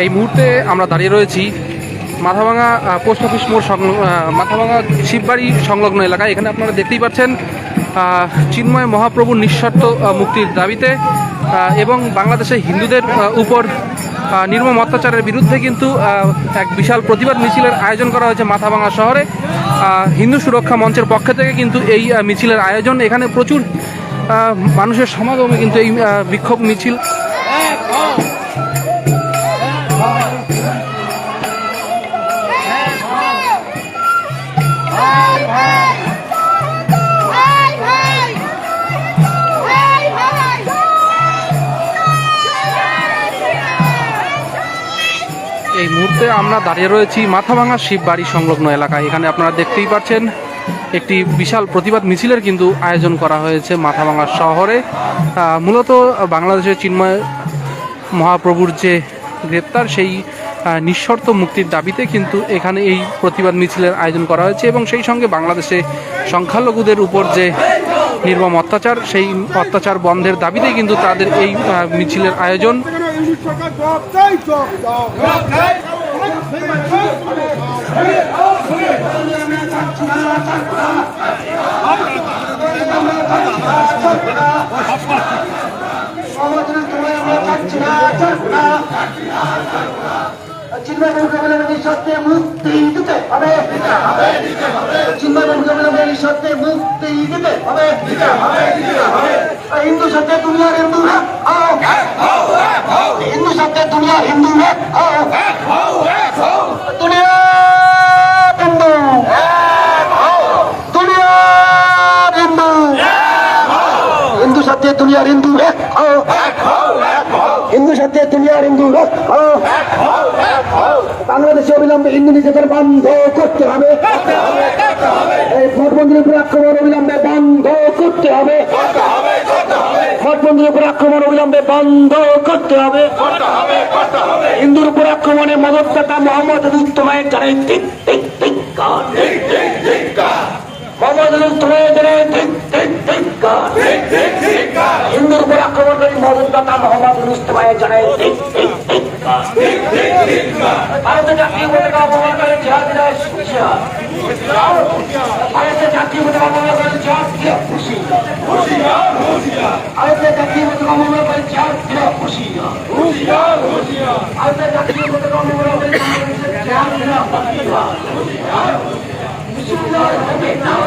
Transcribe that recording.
এই মুহূর্তে আমরা দাঁড়িয়ে রয়েছি মাথাভাঙা পোস্ট অফিস মোড় সংল- আহ, মাথাভাঙা শিববাড়ি সংলগ্ন এলাকায়। এখানে আপনারা দেখতেই পাচ্ছেন চিন্ময় মহাপ্রভুর আহ, মুক্তির দাবিতে এবং বাংলাদেশে হিন্দুদের উপর নির্মম অত্যাচারের বিরুদ্ধে কিন্তু এক বিশাল প্রতিবাদ মিছিলের আয়োজন করা হয়েছে মাথাভাঙা শহরে। হিন্দু সুরক্ষা মঞ্চের পক্ষ থেকে কিন্তু এই মিছিলের আয়োজন। এখানে প্রচুর মানুষের সমাগমে কিন্তু এই বিক্ষোভ মিছিল এই মুহূর্তে আমরা দাঁড়িয়ে রয়েছি মাথাভাঙা শিববাড়ি সংলগ্ন এলাকায়। এখানে আপনারা দেখতেই পাচ্ছেন, একটি বিশাল প্রতিবাদ মিছিলের কিন্তু আয়োজন করা হয়েছে মাথাভাঙা শহরে। মূলত বাংলাদেশের চিন্ময় মহাপ্রভুর যে গ্রেপ্তার, সেই নিঃশর্ত মুক্তির দাবিতে কিন্তু এখানে এই প্রতিবাদ মিছিলের আয়োজন করা হয়েছে এবং সেই সঙ্গে বাংলাদেশে সংখ্যালঘুদের উপর যে নির্মম অত্যাচার, সেই অত্যাচার বন্ধের দাবিতেই কিন্তু তাদের এই মিছিলের আয়োজন ইংলিশ সরকার জবাব চাই জবাব দাও চিন্ময় মুখোপাধ্যায়ের সত্যে মুক্তি দিতে হবে চিন্ময় মুখোপাধ্যায়ের সত্যে মুক্তি দিতে হবে হিন্দু সত্যে দুনিয়ার হিন্দু সত্যে দুনিয়ার হিন্দু দুনিয়া হিন্দু বাংলাদেশে অবিলম্বে হিন্দু নিজেদের বন্ধ করতে হবে। এই ভোট মন্দিরের উপরে আক্রমণ অবিলম্বে বন্ধ করতে হবে। ভোট উপর আক্রমণ অবিলম্বে বন্ধ করতে হবে হিন্দুর উপর আক্রমণে মদতদাতা মোহাম্মদ ঠিক ঠিক ঠিক মোহাম্মদ রুস্তমায়ের জানে ঠিক ঠিক ঠিক হিন্দুর উপর আক্রমণকারী মদতদাতা মোহাম্মদ ঠিক ঠিক ঠিক ভারতের জাতীয় পতাকা অপমান করে জিহাদিরা হুঁশিয়ার ভারতের জাতীয় পতাকা অপমান করে জিহাদিরা হুঁশিয়ার ভারতের জাতীয় পতাকা অপমান করে জিহাদিরা হুঁশিয়ার ভারতের জাতীয় পতাকা অপমান করে জিহাদিরা হুঁশিয়ার বিশ্ববিদ্যালয় হবে না